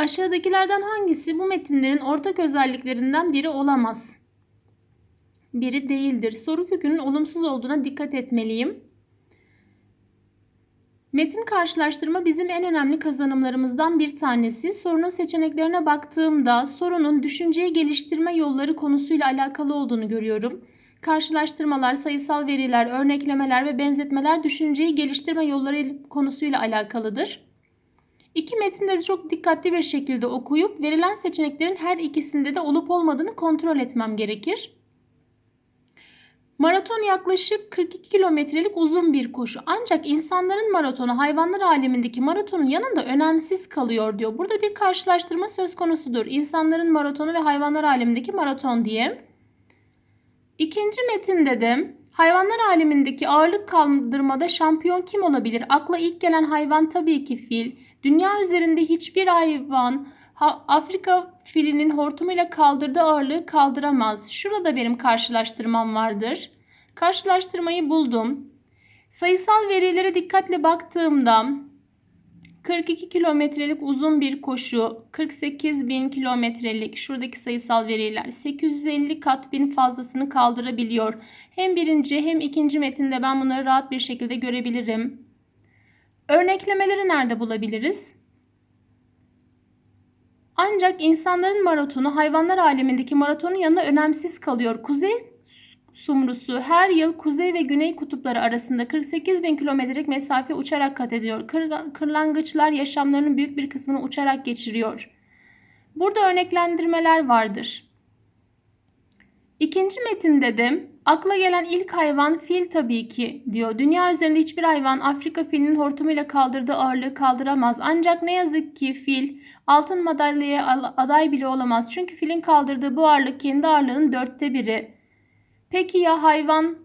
Aşağıdakilerden hangisi bu metinlerin ortak özelliklerinden biri olamaz? Biri değildir. Soru kökünün olumsuz olduğuna dikkat etmeliyim. Metin karşılaştırma bizim en önemli kazanımlarımızdan bir tanesi. Sorunun seçeneklerine baktığımda sorunun düşünceyi geliştirme yolları konusuyla alakalı olduğunu görüyorum. Karşılaştırmalar, sayısal veriler, örneklemeler ve benzetmeler düşünceyi geliştirme yolları konusuyla alakalıdır. İki metinde de çok dikkatli bir şekilde okuyup verilen seçeneklerin her ikisinde de olup olmadığını kontrol etmem gerekir. Maraton yaklaşık 42 kilometrelik uzun bir koşu. Ancak insanların maratonu hayvanlar alemindeki maratonun yanında önemsiz kalıyor diyor. Burada bir karşılaştırma söz konusudur. İnsanların maratonu ve hayvanlar alemindeki maraton diye. İkinci metinde de hayvanlar alemindeki ağırlık kaldırmada şampiyon kim olabilir? Akla ilk gelen hayvan tabii ki fil. Dünya üzerinde hiçbir hayvan Ha- Afrika filinin hortumuyla kaldırdığı ağırlığı kaldıramaz. Şurada benim karşılaştırmam vardır. Karşılaştırmayı buldum. Sayısal verilere dikkatle baktığımda 42 kilometrelik uzun bir koşu, 48 bin kilometrelik şuradaki sayısal veriler 850 kat bin fazlasını kaldırabiliyor. Hem birinci hem ikinci metinde ben bunları rahat bir şekilde görebilirim. Örneklemeleri nerede bulabiliriz? Ancak insanların maratonu hayvanlar alemindeki maratonun yanında önemsiz kalıyor. Kuzey sumrusu her yıl kuzey ve güney kutupları arasında 48 bin kilometrelik mesafe uçarak kat ediyor. Kır- kırlangıçlar yaşamlarının büyük bir kısmını uçarak geçiriyor. Burada örneklendirmeler vardır. İkinci metinde de akla gelen ilk hayvan fil tabii ki diyor. Dünya üzerinde hiçbir hayvan Afrika filinin hortumuyla kaldırdığı ağırlığı kaldıramaz. Ancak ne yazık ki fil altın madalyaya al- aday bile olamaz. Çünkü filin kaldırdığı bu ağırlık kendi ağırlığının dörtte biri. Peki ya hayvan?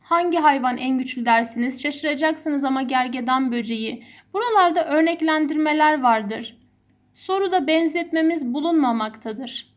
Hangi hayvan en güçlü dersiniz? Şaşıracaksınız ama gergedan böceği. Buralarda örneklendirmeler vardır. Soruda benzetmemiz bulunmamaktadır.